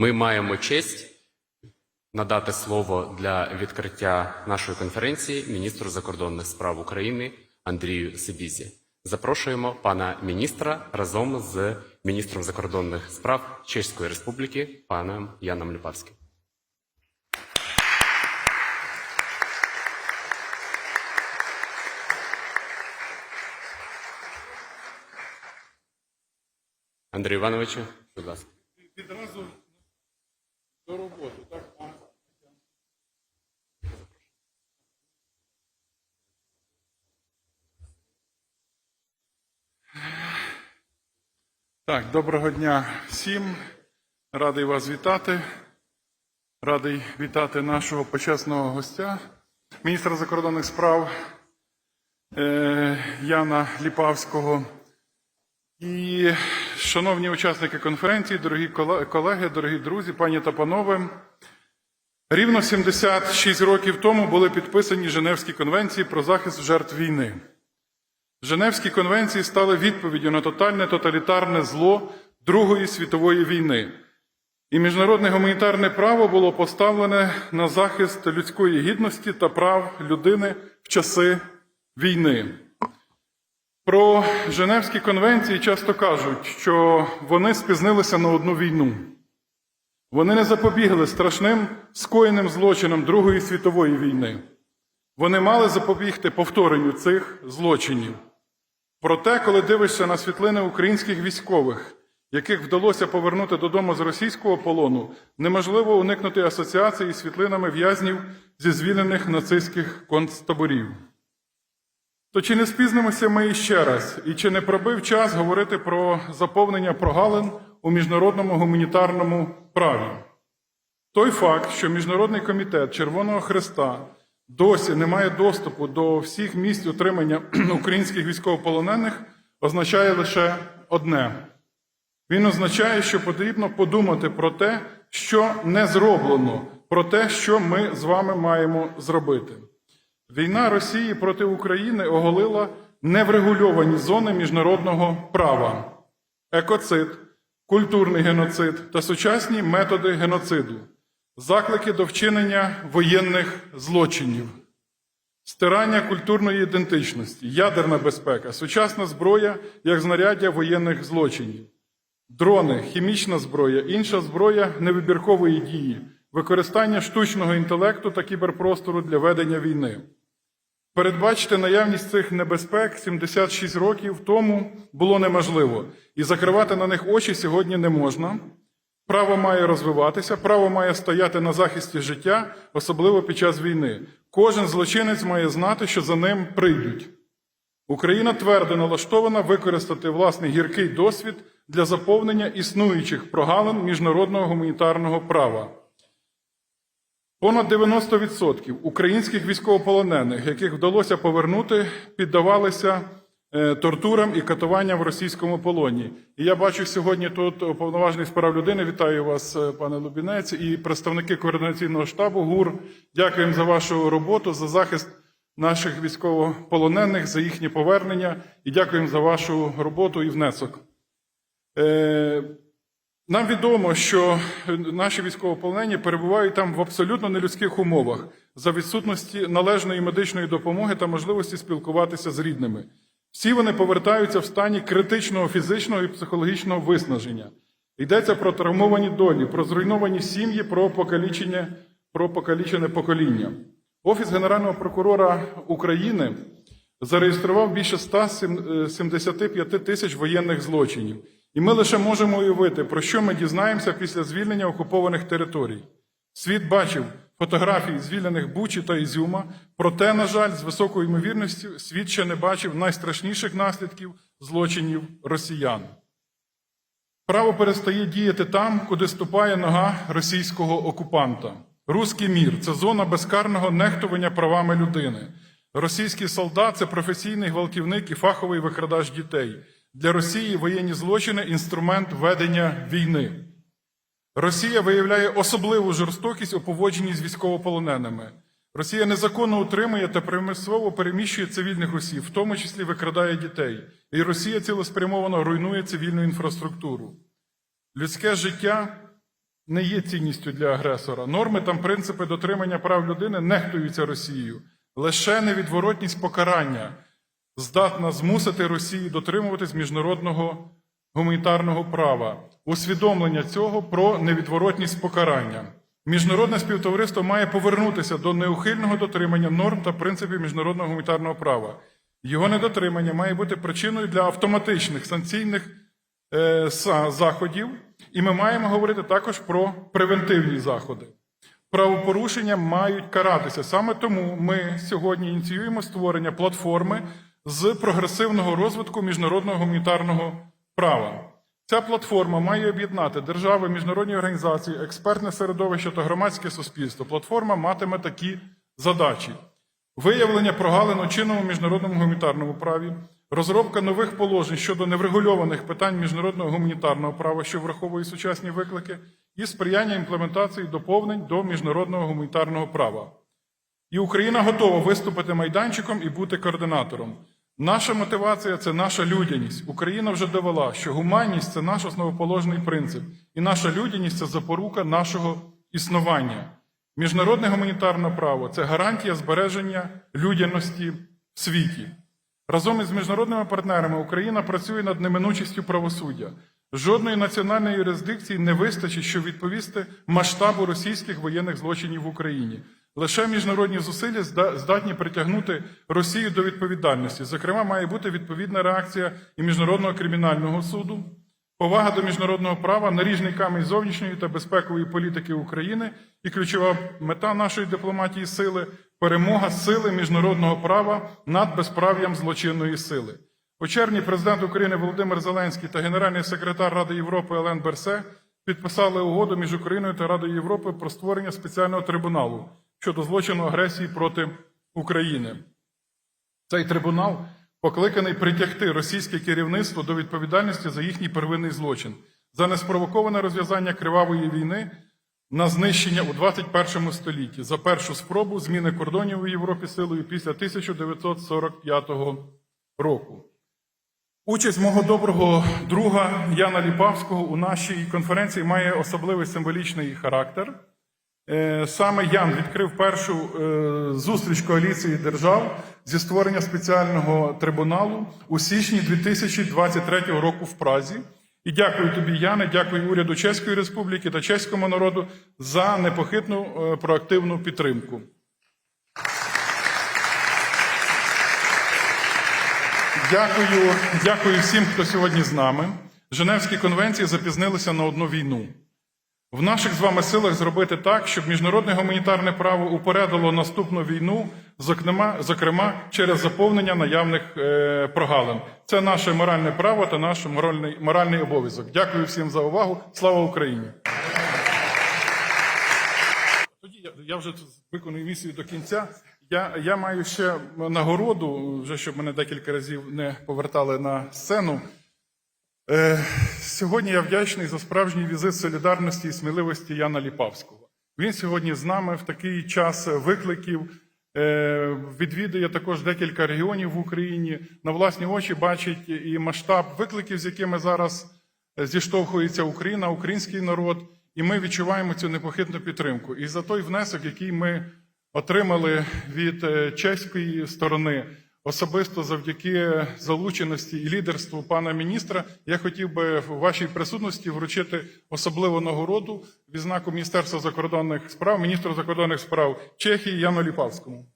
Ми маємо честь надати слово для відкриття нашої конференції міністру закордонних справ України Андрію Сибізі. Запрошуємо пана міністра разом з міністром закордонних справ Чеської Республіки паном Яном Люпавським. Андрій Івановичу, будь ласка. відразу до роботи. Так? Так, доброго дня всім. Радий вас вітати. Радий вітати нашого почесного гостя, міністра закордонних справ е, Яна Ліпавського. І, шановні учасники конференції, дорогі колеги, дорогі друзі, пані та панове, рівно 76 років тому були підписані Женевські конвенції про захист жертв війни. Женевські конвенції стали відповіддю на тотальне тоталітарне зло Другої світової війни. І міжнародне гуманітарне право було поставлене на захист людської гідності та прав людини в часи війни. Про Женевські конвенції часто кажуть, що вони спізнилися на одну війну. Вони не запобігли страшним скоєним злочинам Другої світової війни. Вони мали запобігти повторенню цих злочинів. Проте, коли дивишся на світлини українських військових, яких вдалося повернути додому з російського полону, неможливо уникнути асоціації з світлинами в'язнів зі звільнених нацистських концтаборів. То чи не спізнимося ми іще раз, і чи не пробив час говорити про заповнення прогалин у міжнародному гуманітарному праві? Той факт, що Міжнародний комітет Червоного Христа досі не має доступу до всіх місць утримання українських військовополонених, означає лише одне. Він означає, що потрібно подумати про те, що не зроблено, про те, що ми з вами маємо зробити. Війна Росії проти України оголила неврегульовані зони міжнародного права, екоцид, культурний геноцид та сучасні методи геноциду, заклики до вчинення воєнних злочинів, стирання культурної ідентичності, ядерна безпека, сучасна зброя як знаряддя воєнних злочинів, дрони, хімічна зброя, інша зброя невибіркової дії, використання штучного інтелекту та кіберпростору для ведення війни. Передбачити наявність цих небезпек 76 років тому було неможливо, і закривати на них очі сьогодні не можна. Право має розвиватися, право має стояти на захисті життя, особливо під час війни. Кожен злочинець має знати, що за ним прийдуть. Україна твердо налаштована використати власний гіркий досвід для заповнення існуючих прогалин міжнародного гуманітарного права. Понад 90% українських військовополонених, яких вдалося повернути, піддавалися тортурам і катуванням в російському полоні. І я бачу сьогодні тут уповноважений з прав людини. Вітаю вас, е, пане Лубінець, і представники координаційного штабу ГУР. Дякуємо за вашу роботу, за захист наших військовополонених, за їхнє повернення і дякуємо за вашу роботу і внесок. Е, нам відомо, що наші військовополонені перебувають там в абсолютно нелюдських умовах за відсутності належної медичної допомоги та можливості спілкуватися з рідними. Всі вони повертаються в стані критичного фізичного і психологічного виснаження. Йдеться про травмовані долі, про зруйновані сім'ї, про покалічення, про покалічене покоління. Офіс Генерального прокурора України зареєстрував більше 175 тисяч воєнних злочинів. І ми лише можемо уявити, про що ми дізнаємося після звільнення окупованих територій. Світ бачив фотографії звільнених Бучі та Ізюма, проте, на жаль, з високою ймовірністю світ ще не бачив найстрашніших наслідків злочинів росіян. Право перестає діяти там, куди ступає нога російського окупанта. Руський мір це зона безкарного нехтування правами людини. Російський солдат це професійний гвалтівник і фаховий викрадач дітей. Для Росії воєнні злочини інструмент ведення війни. Росія виявляє особливу жорстокість у поводженні з військовополоненими. Росія незаконно утримує та примусово переміщує цивільних осіб, в тому числі викрадає дітей. І Росія цілеспрямовано руйнує цивільну інфраструктуру. Людське життя не є цінністю для агресора. Норми та принципи дотримання прав людини нехтуються Росією. Лише невідворотність покарання здатна змусити Росію дотримуватись міжнародного гуманітарного права. Усвідомлення цього про невідворотність покарання. Міжнародне співтовариство має повернутися до неухильного дотримання норм та принципів міжнародного гуманітарного права. Його недотримання має бути причиною для автоматичних санкційних е, заходів, і ми маємо говорити також про превентивні заходи. Правопорушення мають каратися. Саме тому ми сьогодні ініціюємо створення платформи з прогресивного розвитку міжнародного гуманітарного права. Ця платформа має об'єднати держави, міжнародні організації, експертне середовище та громадське суспільство. Платформа матиме такі задачі: виявлення прогалин у чинному міжнародному гуманітарному праві, розробка нових положень щодо неврегульованих питань міжнародного гуманітарного права, що враховує сучасні виклики, і сприяння імплементації доповнень до міжнародного гуманітарного права. І Україна готова виступити майданчиком і бути координатором. Наша мотивація це наша людяність. Україна вже довела, що гуманність це наш основоположний принцип, і наша людяність це запорука нашого існування. Міжнародне гуманітарне право це гарантія збереження людяності в світі. Разом із міжнародними партнерами Україна працює над неминучістю правосуддя. Жодної національної юрисдикції не вистачить, щоб відповісти масштабу російських воєнних злочинів в Україні. Лише міжнародні зусилля здатні притягнути Росію до відповідальності. Зокрема, має бути відповідна реакція і Міжнародного кримінального суду, повага до міжнародного права, наріжний камінь зовнішньої та безпекової політики України і ключова мета нашої дипломатії сили перемога сили міжнародного права над безправ'ям злочинної сили. У червні президент України Володимир Зеленський та генеральний секретар Ради Європи Елен Берсе підписали угоду між Україною та Радою Європи про створення спеціального трибуналу щодо злочину агресії проти України. Цей трибунал покликаний притягти російське керівництво до відповідальності за їхній первинний злочин, за неспровоковане розв'язання кривавої війни на знищення у 21 столітті, за першу спробу зміни кордонів у Європі силою після 1945 року. Участь мого доброго друга Яна Ліпавського у нашій конференції має особливий символічний характер. Е, Саме Ян відкрив першу е, зустріч коаліції держав зі створення спеціального трибуналу у січні 2023 року в Празі. І дякую тобі, Яне, дякую уряду Чеської Республіки та чеському народу за непохитну е, проактивну підтримку. Дякую, дякую всім, хто сьогодні з нами. Женевські конвенції запізнилися на одну війну. В наших з вами силах зробити так, щоб міжнародне гуманітарне право упередило наступну війну, зокрема, зокрема через заповнення наявних е, прогалин. Це наше моральне право та наш моральний, моральний обов'язок. Дякую всім за увагу. Слава Україні! Тоді я, вже виконую місію до кінця. Я, я маю ще нагороду, вже щоб мене декілька разів не повертали на сцену. Е, сьогодні я вдячний за справжній візит солідарності і сміливості Яна Ліпавського. Він сьогодні з нами в такий час викликів. Е, відвідує також декілька регіонів в Україні. На власні очі бачить і масштаб викликів, з якими зараз е, зіштовхується Україна, український народ. І ми відчуваємо цю непохитну підтримку. І за той внесок, який ми отримали від е, чеської сторони, особисто завдяки залученості і лідерству пана міністра, я хотів би в вашій присутності вручити особливу нагороду відзнаку Міністерства закордонних справ, міністру закордонних справ Чехії Яну Ліпавському.